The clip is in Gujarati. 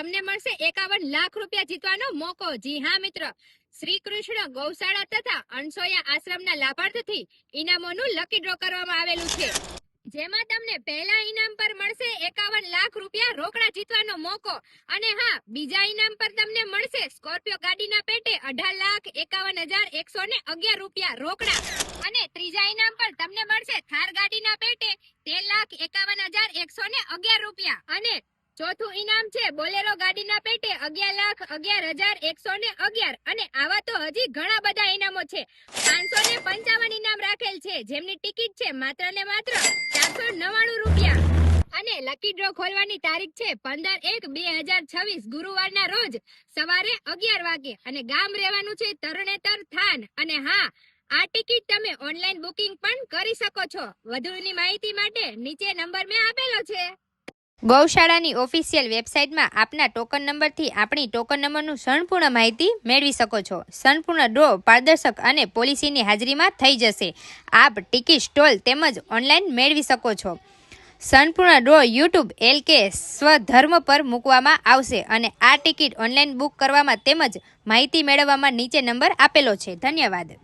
તમને મળશે એકાવન લાખ રૂપિયા જીતવાનો મોકો. જી હા, મિત્ર. શ્રી કૃષ્ણ ગૌશાળા તથા અણસોયા આશ્રમના લાભાર્થથી ઇનામોનું લકી ડ્રો કરવામાં આવેલું છે. જેમાં તમને પહેલા ઇનામ પર મળશે એકાવન લાખ રૂપિયા રોકડા જીતવાનો મોકો. અને હા, બીજા ઇનામ પર તમને મળશે સ્કોર્પિયો ગાડીના પેટે અઢાર લાખ એકાવન હજાર એકસો ને અગિયાર રૂપિયા રોકડા. અને ત્રીજા ઇનામ પર તમને મળશે થાર ગાડીના પેટે તેર લાખ એકાવન હજાર એકસો ને અગિયાર રૂપિયા. અને ચોથું ઇનામ છે, બોલેરો ગાડીના પેટે અગિયાર લાખ અગિયાર હજાર એકસો ને અગિયાર અને આવા તો હજી ઘણા બધા ઇનામો છે. પાંચસો ને પંચાવન ઇનામ રાખેલ છે, જેમની ટિકિટ છે માત્ર ને માત્ર ચારસો નવ્વાણું રૂપિયા. અને લકી ડ્રો ખોલવાની તારીખ છે પંદર એક બે હજાર છવ્વીસ, ગુરુવારના રોજ સવારે અગિયાર વાગે. અને ગામ રહેવાનું છે તરણેતર થાન. અને હા, આ ટિકિટ તમે ઓનલાઈન બુકિંગ પણ કરી શકો છો. વધુની માહિતી માટે નીચે નંબર મેં આપેલો છે. ગૌશાળાની ઓફિશિયલ વેબસાઇટમાં આપના ટોકન નંબરથી આપણી ટોકન નંબરનું સંપૂર્ણ માહિતી મેળવી શકો છો. સંપૂર્ણ ડ્રો પારદર્શક અને પોલિસીની હાજરીમાં થઈ જશે. આપ ટિકિટ, સ્ટોલ તેમજ ઓનલાઈન મેળવી શકો છો. સંપૂર્ણ ડ્રો યુટ્યુબ એલકે સ્વધર્મ પર મૂકવામાં આવશે અને આ ટિકિટ ઓનલાઈન બુક કરવામાં તેમજ માહિતી મેળવવામાં નીચે નંબર આપેલો છે. ધન્યવાદ.